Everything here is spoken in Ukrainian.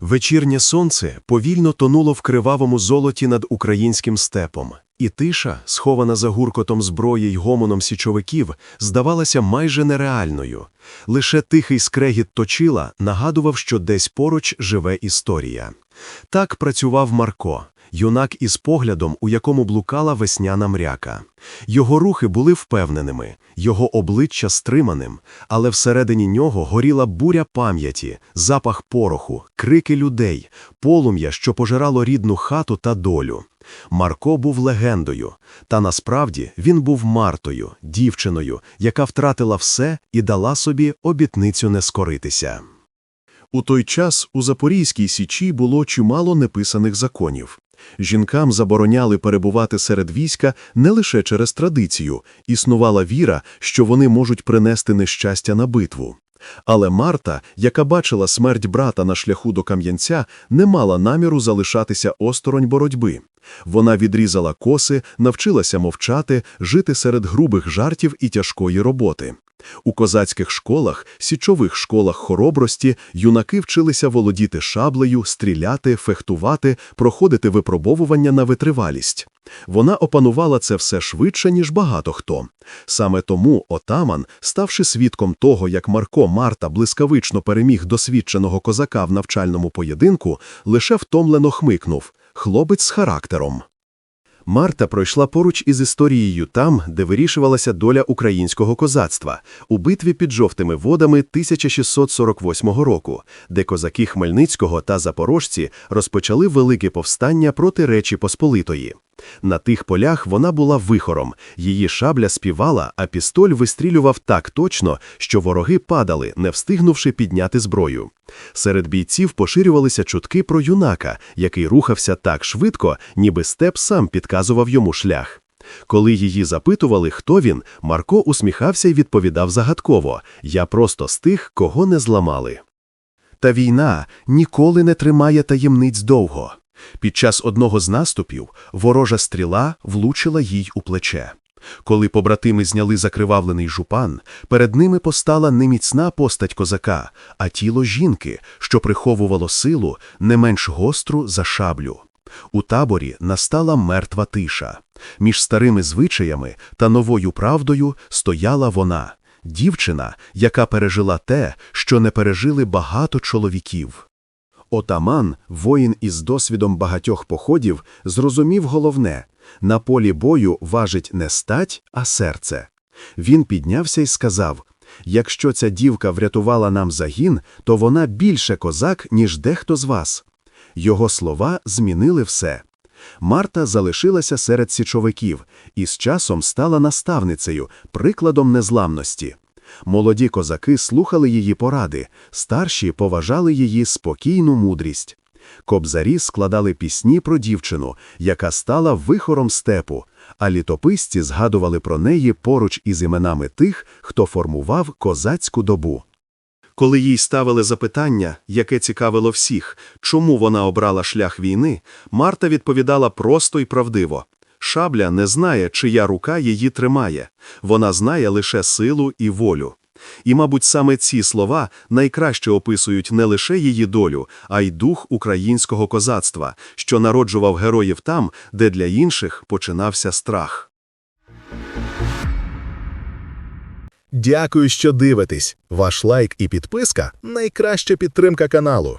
Вечірнє сонце повільно тонуло в кривавому золоті над українським степом, і тиша, схована за гуркотом зброї й гомоном січовиків, здавалася майже нереальною. Лише тихий скрегіт точила нагадував, що десь поруч живе історія. Так працював Марко, юнак із поглядом, у якому блукала весняна мряка. Його рухи були впевненими, його обличчя стриманим, але всередині нього горіла буря пам'яті, запах пороху, крики людей, полум'я, що пожирало рідну хату та долю. Марко був легендою, та насправді він був Мартою, дівчиною, яка втратила все і дала собі обітницю не скоритися. У той час у Запорізькій Січі було чимало неписаних законів. Жінкам забороняли перебувати серед війська не лише через традицію, існувала віра, що вони можуть принести нещастя на битву. Але Марта, яка бачила смерть брата на шляху до Кам'янця, не мала наміру залишатися осторонь боротьби. Вона відрізала коси, навчилася мовчати, жити серед грубих жартів і тяжкої роботи. У козацьких школах, січових школах хоробрості юнаки вчилися володіти шаблею, стріляти, фехтувати, проходити випробовування на витривалість. Вона опанувала це все швидше, ніж багато хто. Саме тому отаман, ставши свідком того, як Марко Марта блискавично переміг досвідченого козака в навчальному поєдинку, лише втомлено хмикнув хлопець з характером. Марта пройшла поруч із історією там, де вирішувалася доля українського козацтва, у битві під жовтими водами 1648 року, де козаки Хмельницького та запорожці розпочали велике повстання проти Речі Посполитої. На тих полях вона була вихором, її шабля співала, а пістоль вистрілював так точно, що вороги падали, не встигнувши підняти зброю. Серед бійців поширювалися чутки про юнака, який рухався так швидко, ніби степ сам підказував йому шлях. Коли її запитували, хто він, Марко усміхався і відповідав загадково «Я просто з тих, кого не зламали». Та війна ніколи не тримає таємниць довго. Під час одного з наступів ворожа стріла влучила їй у плече. Коли побратими зняли закривавлений жупан, перед ними постала не міцна постать козака, а тіло жінки, що приховувало силу не менш гостру за шаблю. У таборі настала мертва тиша. Між старими звичаями та новою правдою стояла вона, дівчина, яка пережила те, що не пережили багато чоловіків. Отаман, воїн із досвідом багатьох походів, зрозумів головне – на полі бою важить не стать, а серце. Він піднявся і сказав «Якщо ця дівка врятувала нам загін, то вона більше козак, ніж дехто з вас». Його слова змінили все. Марта залишилася серед січовиків і з часом стала наставницею, прикладом незламності. Молоді козаки слухали її поради, старші поважали її спокійну мудрість. Кобзарі складали пісні про дівчину, яка стала вихором степу, а літописці згадували про неї поруч із іменами тих, хто формував козацьку добу. Коли їй ставили запитання, яке цікавило всіх, чому вона обрала шлях війни, Марта відповідала просто і правдиво. Шабля не знає, чия рука її тримає. Вона знає лише силу і волю. І, мабуть, саме ці слова найкраще описують не лише її долю, а й дух українського козацтва, що народжував героїв там, де для інших починався страх. Дякую, що дивитесь. Ваш лайк і підписка найкраща підтримка каналу.